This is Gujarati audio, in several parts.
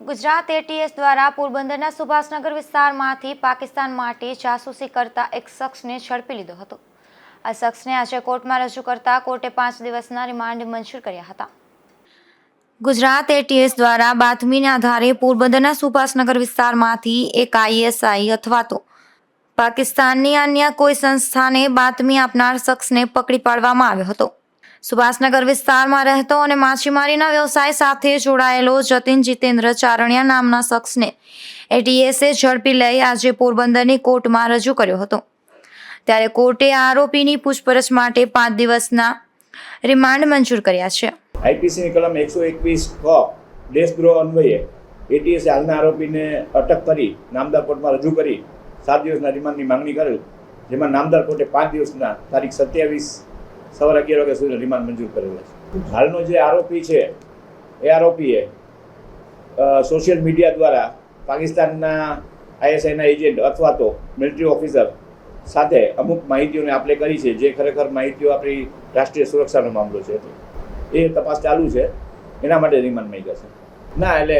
ગુજરાત એટીએસ દ્વારા પોરબંદરના સુભાષનગર વિસ્તારમાંથી પાકિસ્તાન માટે જાસૂસી કરતા એક શખ્સને ઝડપી લીધો હતો. આ શખ્સને આજે કોર્ટમાં રજૂ કરતા કોર્ટે પાંચ દિવસના રિમાન્ડ મંજૂર કર્યા હતા. ગુજરાત એટીએસ દ્વારા બાતમીના આધારે પોરબંદરના સુભાષનગર વિસ્તારમાંથી એક આઈએસઆઈ અથવા તો પાકિસ્તાનની અન્ય કોઈ સંસ્થાને બાતમી આપનાર શખ્સને પકડી પાડવામાં આવ્યો હતો. સુભાષનગર વિસ્તારમાં રહેતો અને માછીમારીના વ્યવસાય સાથે જોડાયેલો જતીન જીતેન્દ્ર ચારણિયા નામના શખ્સને એટીએસએ ઝડપી લઈ આજે પોરબંદરની કોર્ટમાં રજૂ કર્યો હતો. ત્યારે કોર્ટે આરોપીની પૂછપરછ માટે પાંચ દિવસના રિમાન્ડ મંજૂર કર્યા છે. આઈપીસીની કલમ એકસો એકવીસ ક દેશદ્રોહ અન્વયે એટીએસે હાલના આરોપીને અટક કરી નામદાર કોર્ટમાં રજૂ કરી સાત દિવસના રિમાન્ડની માંગણી કરેલ, જેમાં નામદાર કોર્ટે પાંચ દિવસના તારીખ સત્યાવીસ સવારે અગિયાર વાગ્યા સુધી રિમાન્ડ મંજૂર કરેલા છે. હાલનો જે આરોપી છે, એ આરોપીએ સોશિયલ મીડિયા દ્વારા પાકિસ્તાનના આઈએસઆઈના એજન્ટ અથવા તો મિલિટરી ઓફિસર સાથે અમુક માહિતીઓને આપણે કરી છે, જે ખરેખર માહિતીઓ આપણી રાષ્ટ્રીય સુરક્ષાનો મામલો છે. એ તપાસ ચાલુ છે. એના માટે રિમાન્ડ માંગ્યા છે. ના, એટલે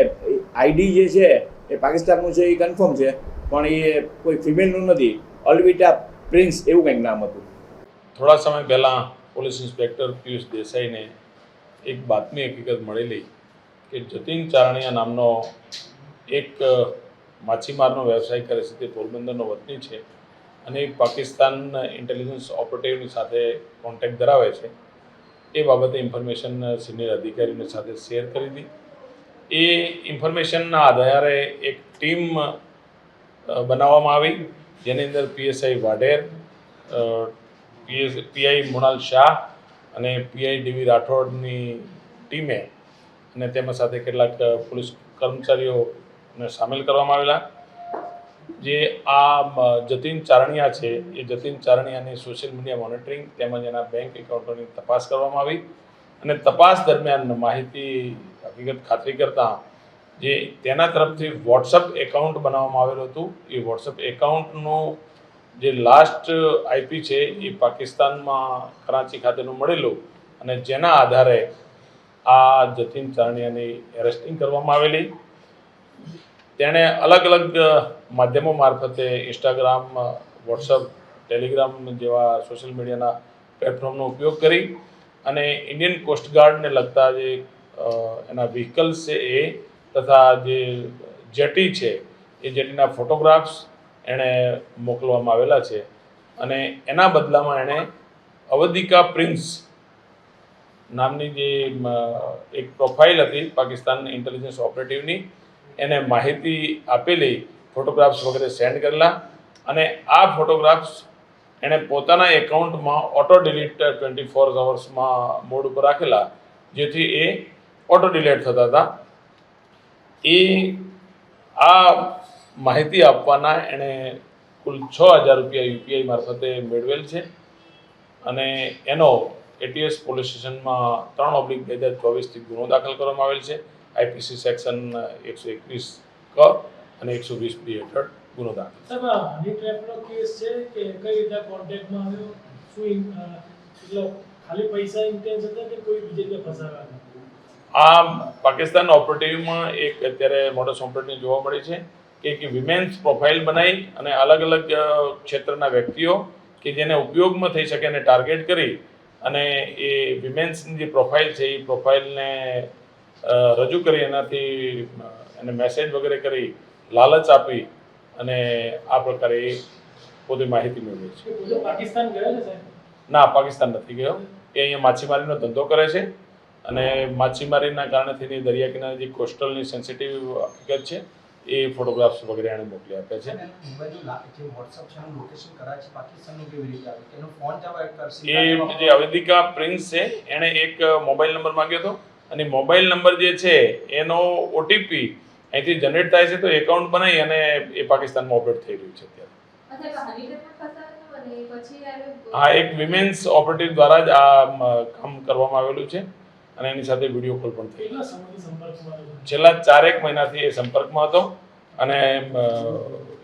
આઈડી જે છે, એ પાકિસ્તાનનું છે, એ કન્ફર્મ છે, પણ એ કોઈ ફિમેલનું નથી. અલવિટા પ્રિન્સ એવું કંઈક નામ હતું. થોડા સમય પહેલાં પોલીસ ઇન્સ્પેક્ટર પિયુષ દેસાઈને એક બાતમી હકીકત મળેલી કે જતીન ચારણિયા નામનો એક માછીમારનો વ્યવસાય કરે છે, તે પોરબંદરનો વતની છે અને પાકિસ્તાન ઇન્ટેલિજન્સ ઓપરેટિવની સાથે કોન્ટેક્ટ ધરાવે છે. એ બાબતે ઇન્ફોર્મેશન સિનિયર અધિકારીઓની સાથે શેર કરી હતી. એ ઇન્ફોર્મેશનના આધારે એક ટીમ બનાવવામાં આવી, જેની અંદર પીએસઆઈ વાઢેર પીઆઈ મૃણાલ શાહ અને પીઆઈ ડીવી રાઠોડની ટીમે અને તેમાં સાથે કેટલાક પોલીસ કર્મચારીઓને સામેલ કરવામાં આવેલા. જે આ જતીન ચારણિયા છે, એ જતીન ચારણિયાની સોશિયલ મીડિયા મોનિટરિંગ તેમજ એના બેંક એકાઉન્ટોની તપાસ કરવામાં આવી અને તપાસ દરમિયાન માહિતી હકીકત ખાતરી કરતાં જે તેના તરફથી વોટ્સઅપ એકાઉન્ટ બનાવવામાં આવેલું હતું. એ વોટ્સઅપ એકાઉન્ટનું જે લાસ્ટ આઈપી છે એ પાકિસ્તાનમાં કરાચી ખાતેનું મળેલું અને જેના આધારે આ જતીન ચારણિયાની એરેસ્ટિંગ કરવામાં આવેલી. તેણે અલગ અલગ માધ્યમો મારફતે ઇન્સ્ટાગ્રામ વોટ્સઅપ ટેલિગ્રામ જેવા સોશિયલ મીડિયાના પ્લેટફોર્મનો ઉપયોગ કરી અને ઇન્ડિયન કોસ્ટગાર્ડને લગતા જે એના વ્હીકલ્સ છે એ તથા જે જેટી છે એ જેટીના ફોટોગ્રાફ્સ એણે મોકલવામાં આવેલા છે. અને એના બદલામાં એણે અવધિકા પ્રિન્સ નામની જે એક પ્રોફાઇલ હતી પાકિસ્તાન ઇન્ટેલિજન્સ ઓપરેટિવની એને માહિતી આપેલી ફોટોગ્રાફ્સ વગેરે સેન્ડ કરેલા અને આ ફોટોગ્રાફ્સ એણે પોતાના એકાઉન્ટમાં ઓટો ડિલીટ ટ્વેન્ટી ફોર અવર્સમાં મોડ ઉપર રાખેલા, જેથી એ ઓટો ડિલીટ થતા હતા. એ આ માહિતી આપવાના એણે કુલ છ હજાર રૂપિયા યુપીઆઈ મારફતે મેળવેલ છે. અને એનો એટીએસ પોલીસ સ્ટેશનમાં ત્રણ ઓબ્લિક બે હજાર ચોવીસથી ગુનો દાખલ કરવામાં આવેલ છે. આઈપીસી સેક્શન એકસો એકવીસ ક અને એકસો વીસ બી હેઠળ ગુનો દાખલ આ હની ટ્રેપનો કેસ છે કે કઈ રીતે કોન્ટેક્ટમાં આવ્યો? શું એટલે ખાલી પૈસા ઇન્ટેન્સ હતા કે કોઈ બીજી રીતે ફસાવ્યા આ પાકિસ્તાન ઓપરેટિવમાં એક અત્યારે મોડસ ઓપરેટિવ જોવા મળે છે. એક વિમેન્સ પ્રોફાઇલ બનાવી અને અલગ અલગ ક્ષેત્રના વ્યક્તિઓ કે જેને ઉપયોગમાં થઈ શકે એને ટાર્ગેટ કરી અને એ વિમેન્સની જે પ્રોફાઇલ છે એ પ્રોફાઇલને રજૂ કરી એનાથી એને મેસેજ વગેરે કરી લાલચ આપી અને આ પ્રકારે એ પોતે માહિતી મેળવે છે. પાકિસ્તાન ગયા છે ના પાકિસ્તાન નથી ગયો. એ અહીંયા માછીમારીનો ધંધો કરે છે અને માછીમારીના કારણે થઈને દરિયા કિનારે જે કોસ્ટલની સેન્સિટિવ હકીકત છે એ ફોટોગ્રાફ્સ વગેરે એણે મોકલી આપ્યા છે. એ જે અવેદિકા પ્રિન્સ છે એણે એક મોબાઈલ નંબર માંગ્યો હતો. અને મોબાઈલ નંબર જે છે એનો ઓટીપી અહીંથી જનરેટ થાય છે તો એકાઉન્ટ બનાવી અને એ પાકિસ્તાનમાં ઓપરેટ થઈ રહ્યું છે અત્યારે. હા એક વિમેન્સ ઓપરેટિવ દ્વારા જ આ કામ કરવામાં આવેલું છે. અને એની સાથે વીડિયો કોલ પણ થઈ. કેટલા સમયથી સંપર્કમાં હતો છેલ્લા ચારેક મહિનાથી એ સંપર્કમાં હતો અને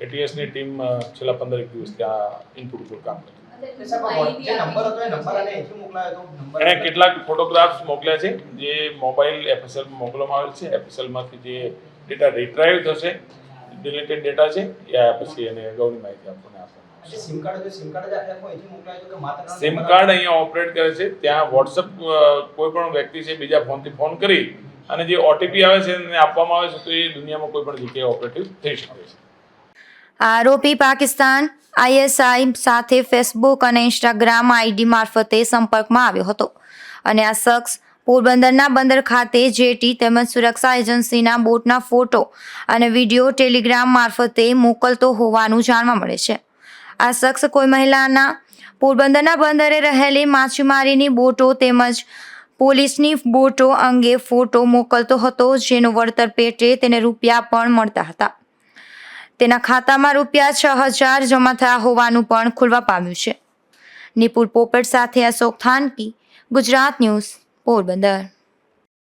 એટીએસની ટીમ છેલ્લા પંદરેક દિવસથી આ ઇનપુટ ઉપર કામ કરી અંદર સાહેબ, આ માહિતી જે નંબર હતો એ આપી નંબર અને અહીંથી મોકલાયો તો નંબર એણે કેટલાક ફોટોગ્રાફ્સ મોકલ્યા છે. જે મોબાઈલ એફએસએલ મોકલવામાં આવેલ છે. એફએસએલમાંથી જે ડેટા રિટ્રાઈવ થશે ડિલેટેડ ડેટા છે એ પછી એને અગાઉની માહિતી આપણને આપવામાં સિમ કાર્ડ હતો સિમ કાર્ડ જ આખે આખો અહીંથી મોકલાયો હતો કે માત્ર સિમ કાર્ડ અહીંયા ઓપરેટ કરે છે. ત્યાં વોટ્સઅપ કોઈ પણ વ્યક્તિ છે બીજા ફોનથી ફોન કરી અને જે ઓટીપી આવે છે એને આપવામાં આવે છે તો એ દુનિયામાં કોઈ પણ જગ્યાએ ઓપરેટિવ થઈ શકે છે. આરોપી પાકિસ્તાન આઈએસઆઈ સાથે ફેસબુક અને ઇન્સ્ટાગ્રામ આઈડી મારફતે સંપર્કમાં આવ્યો હતો. અને આ શખ્સ પોરબંદરના બંદર ખાતે જેટી તેમજ સુરક્ષા એજન્સીના બોટના ફોટો અને વીડિયો ટેલિગ્રામ મારફતે મોકલતો હોવાનું જાણવા મળે છે. આ શખ્સ કોઈ મહિલાના પોરબંદરના બંદરે રહેલી માછીમારીની બોટો તેમજ પોલીસની બોટો અંગે ફોટો મોકલતો હતો, જેનું વળતર પેટે તેને રૂપિયા પણ મળતા હતા. તેના ખાતામાં રૂપિયા છ હજાર જમા થયા હોવાનું પણ ખુલવા પામ્યું છે. નિપુલ પોપટ સાથે અશોક થાનકી, ગુજરાત ન્યૂઝ, પોરબંદર.